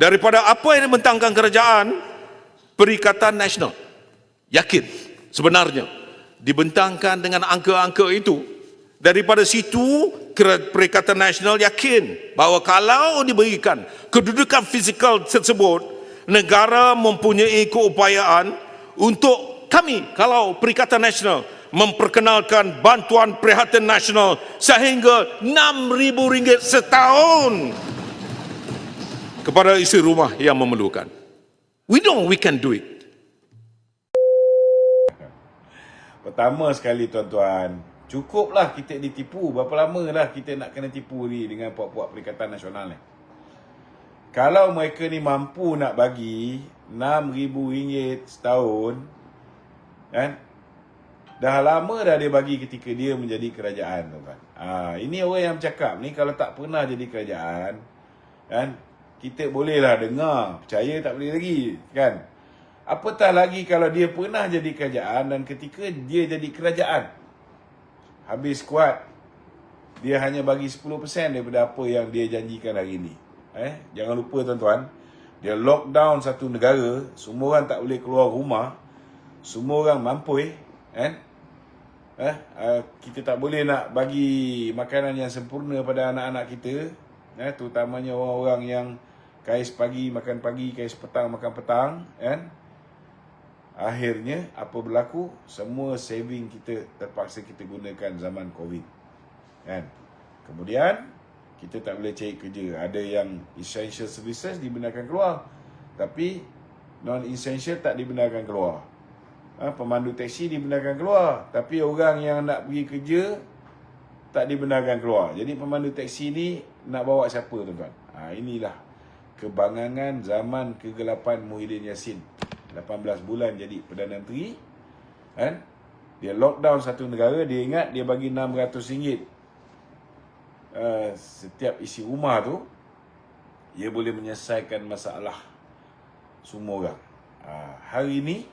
daripada apa yang dibentangkan kerajaan Perikatan Nasional. Yakin sebenarnya dibentangkan dengan angka-angka itu daripada situ Perikatan Nasional yakin bahawa kalau diberikan kedudukan fizikal tersebut negara mempunyai keupayaan untuk kami kalau Perikatan Nasional memperkenalkan bantuan perkhidmatan nasional sehingga RM6,000 setahun kepada isi rumah yang memerlukan. We know we can do it. Pertama sekali tuan-tuan, cukuplah kita ditipu. Berapa lama dah kita nak kena tipu ni dengan puak-puak Perikatan Nasional ni. Kalau mereka ni mampu nak bagi RM6,000 setahun, kan? Dah lama dah dia bagi ketika dia menjadi kerajaan tuan-tuan. Ha, ini orang yang bercakap ni kalau tak pernah jadi kerajaan, kan? Kita bolehlah dengar, percaya tak boleh lagi, kan? Apatah lagi kalau dia pernah jadi kerajaan dan ketika dia jadi kerajaan, habis kuat, dia hanya bagi 10% daripada apa yang dia janjikan hari ini. Eh, jangan lupa tuan-tuan, dia lockdown satu negara, semua orang tak boleh keluar rumah, semua orang mampui, eh? Eh, uh, kita tak boleh nak bagi makanan yang sempurna pada anak-anak kita, eh, terutamanya orang-orang yang kais pagi makan pagi, kais petang makan petang, kan? Akhirnya apa berlaku? Semua saving kita terpaksa kita gunakan zaman Covid. Kan? Kemudian kita tak boleh cari kerja. Ada yang essential services dibenarkan keluar. Tapi non essential tak dibenarkan keluar. Ha, pemandu teksi dibenarkan keluar. Tapi orang yang nak pergi kerja tak dibenarkan keluar. Jadi pemandu teksi ni nak bawa siapa tuan-tuan? Ha, inilah kebangangan zaman kegelapan Muhyiddin Yassin. 18 bulan jadi Perdana Menteri. Kan? Dia lockdown satu negara, dia ingat dia bagi RM600 uh, setiap isi rumah tu, dia boleh menyelesaikan masalah semua orang. Uh, hari ni,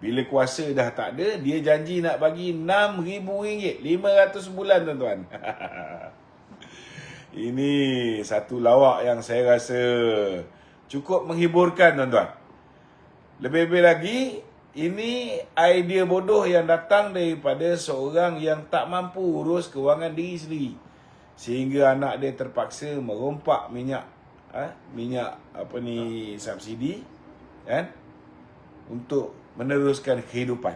bila kuasa dah tak ada, dia janji nak bagi RM6,000. 500 bulan tuan-tuan. Ini satu lawak yang saya rasa cukup menghiburkan tuan-tuan. Lebih-lebih lagi, ini idea bodoh yang datang daripada seorang yang tak mampu urus kewangan diri sendiri. Sehingga anak dia terpaksa merompak minyak ha? minyak apa ni subsidi kan untuk meneruskan kehidupan.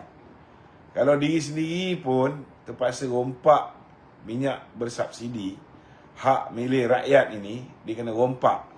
Kalau diri sendiri pun terpaksa rompak minyak bersubsidi, hak milik rakyat ini dia kena rompak